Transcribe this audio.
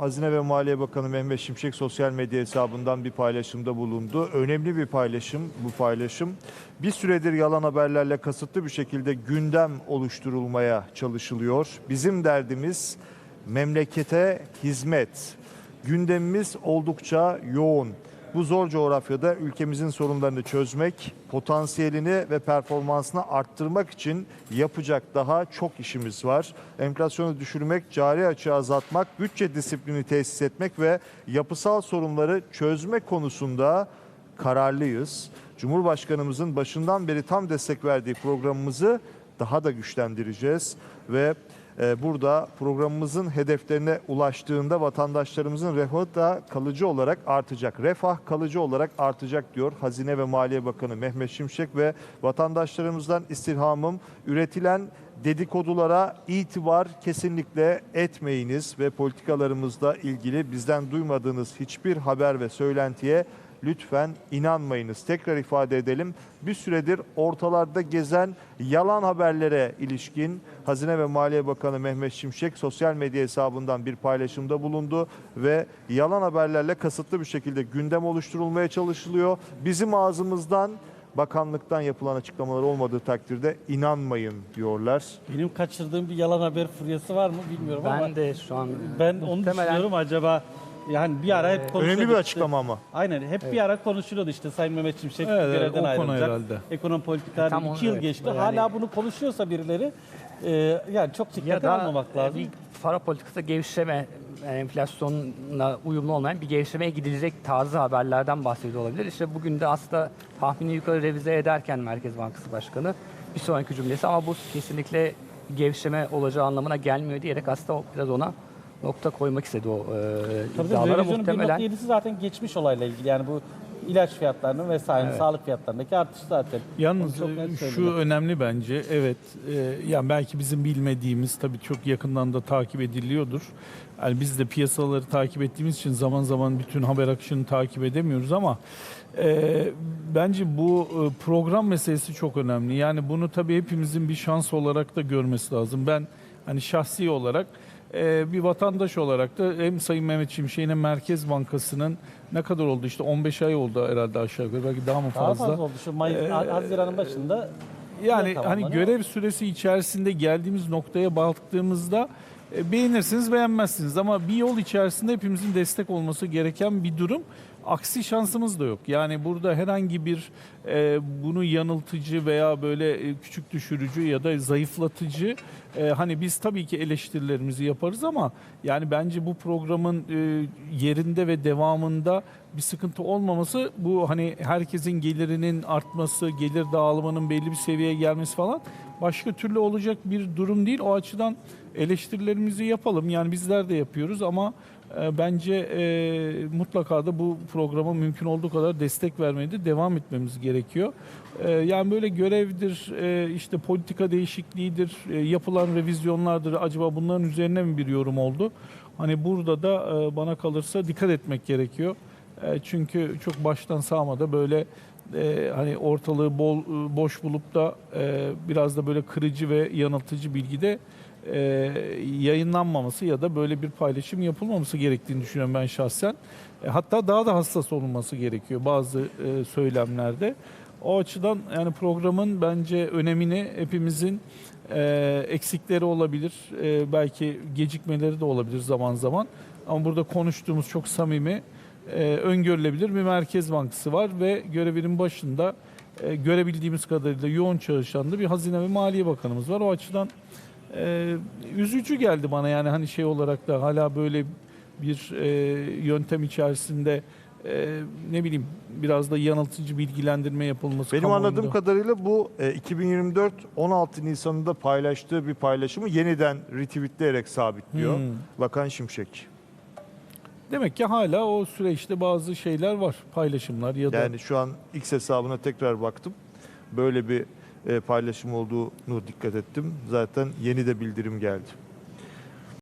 Hazine ve Maliye Bakanı Mehmet Şimşek sosyal medya hesabından bir paylaşımda bulundu. Önemli bir paylaşım bu paylaşım. Bir süredir yalan haberlerle kasıtlı bir şekilde gündem oluşturulmaya çalışılıyor. Bizim derdimiz memlekete hizmet. Gündemimiz oldukça yoğun. Bu zor coğrafyada ülkemizin sorunlarını çözmek, potansiyelini ve performansını arttırmak için yapacak daha çok işimiz var. Enflasyonu düşürmek, cari açığı azaltmak, bütçe disiplini tesis etmek ve yapısal sorunları çözme konusunda kararlıyız. Cumhurbaşkanımızın başından beri tam destek verdiği programımızı daha da güçlendireceğiz ve burada programımızın hedeflerine ulaştığında vatandaşlarımızın refahı da kalıcı olarak artacak. Refah kalıcı olarak artacak diyor Hazine ve Maliye Bakanı Mehmet Şimşek ve vatandaşlarımızdan istirhamım üretilen dedikodulara itibar kesinlikle etmeyiniz ve politikalarımızla ilgili bizden duymadığınız hiçbir haber ve söylentiye lütfen inanmayınız. Tekrar ifade edelim. Bir süredir ortalarda gezen yalan haberlere ilişkin Hazine ve Maliye Bakanı Mehmet Şimşek sosyal medya hesabından bir paylaşımda bulundu ve yalan haberlerle kasıtlı bir şekilde gündem oluşturulmaya çalışılıyor. Bizim ağzımızdan bakanlıktan yapılan açıklamalar olmadığı takdirde inanmayın diyorlar. Benim kaçırdığım bir yalan haber furyası var mı bilmiyorum ama Ben de şu an ben onu muhtemelen- düşünüyorum acaba yani bir ara hep konuşuyorduk. Önemli bir açıklama ama. Aynen hep bir ara konuşuluyordu işte Sayın Mehmet Şimşek Evet, evet, görevden o konu ayrılacak. herhalde. Ekonomi politikaları Tam iki onu- yıl evet, geçti. yani- Hala bunu konuşuyorsa birileri e, yani çok dikkate almamak lazım. bir para politikası gevşeme, yani enflasyonla uyumlu olmayan bir gevşemeye gidilecek tarzı haberlerden bahsediyor olabilir. İşte bugün de aslında tahmini yukarı revize ederken Merkez Bankası Başkanı bir sonraki cümlesi ama bu kesinlikle gevşeme olacağı anlamına gelmiyor diyerek aslında o- biraz ona nokta koymak istedi o e, Tabii iddialara revizyonun muhtemelen. 1.7'si zaten geçmiş olayla ilgili. Yani bu ilaç fiyatlarının vesaire sağlık fiyatlarındaki artış zaten. Yalnız Onu çok net e, şu önemli bence. Evet. E, yani belki bizim bilmediğimiz tabii çok yakından da takip ediliyordur. Yani biz de piyasaları takip ettiğimiz için zaman zaman bütün haber akışını takip edemiyoruz ama e, bence bu e, program meselesi çok önemli. Yani bunu tabii hepimizin bir şans olarak da görmesi lazım. Ben hani şahsi olarak e, bir vatandaş olarak da hem Sayın Mehmet Şimşek'in Merkez Bankası'nın ne kadar oldu işte 15 ay oldu herhalde aşağı yukarı belki daha mı Daha fazla. fazla oldu. Şu Mayıs, Ee, Haziran'ın başında Yani hani görev süresi içerisinde geldiğimiz noktaya baktığımızda e, beğenirsiniz beğenmezsiniz ama bir yol içerisinde hepimizin destek olması gereken bir durum. Aksi şansımız da yok. Yani burada herhangi bir e, bunu yanıltıcı veya böyle e, küçük düşürücü ya da zayıflatıcı e, hani biz tabii ki eleştirilerimizi yaparız ama yani bence bu programın e, yerinde ve devamında bir sıkıntı olmaması bu hani herkesin gelirinin artması, gelir dağılımının belli bir seviyeye gelmesi falan başka türlü olacak bir durum değil. O açıdan eleştirilerimizi yapalım. Yani bizler de yapıyoruz ama bence e, mutlaka da bu programa mümkün olduğu kadar destek vermeye de devam etmemiz gerekiyor. E, yani böyle görevdir, e, işte politika değişikliğidir, e, yapılan revizyonlardır. Acaba bunların üzerine mi bir yorum oldu? Hani burada da e, bana kalırsa dikkat etmek gerekiyor. E, çünkü çok baştan sağmada böyle e, hani ortalığı bol e, boş bulup da e, biraz da böyle kırıcı ve yanıltıcı bilgide e, yayınlanmaması ya da böyle bir paylaşım yapılmaması gerektiğini düşünüyorum ben şahsen. E, hatta daha da hassas olunması gerekiyor bazı e, söylemlerde. O açıdan yani programın bence önemini hepimizin e, eksikleri olabilir, e, belki gecikmeleri de olabilir zaman zaman. Ama burada konuştuğumuz çok samimi, e, öngörülebilir bir Merkez Bankası var ve görevinin başında e, görebildiğimiz kadarıyla yoğun çalışan da bir Hazine ve Maliye Bakanımız var. O açıdan e, üzücü geldi bana yani hani şey olarak da hala böyle bir e, yöntem içerisinde e, ne bileyim biraz da yanıltıcı bilgilendirme yapılması. Benim kamuoyunda. anladığım kadarıyla bu e, 2024 16 Nisan'ında paylaştığı bir paylaşımı yeniden retweetleyerek sabitliyor Hmm. Bakan Şimşek. Demek ki hala o süreçte bazı şeyler var, paylaşımlar ya da Yani şu an X hesabına tekrar baktım. Böyle bir e, paylaşım olduğunu dikkat ettim. Zaten yeni de bildirim geldi.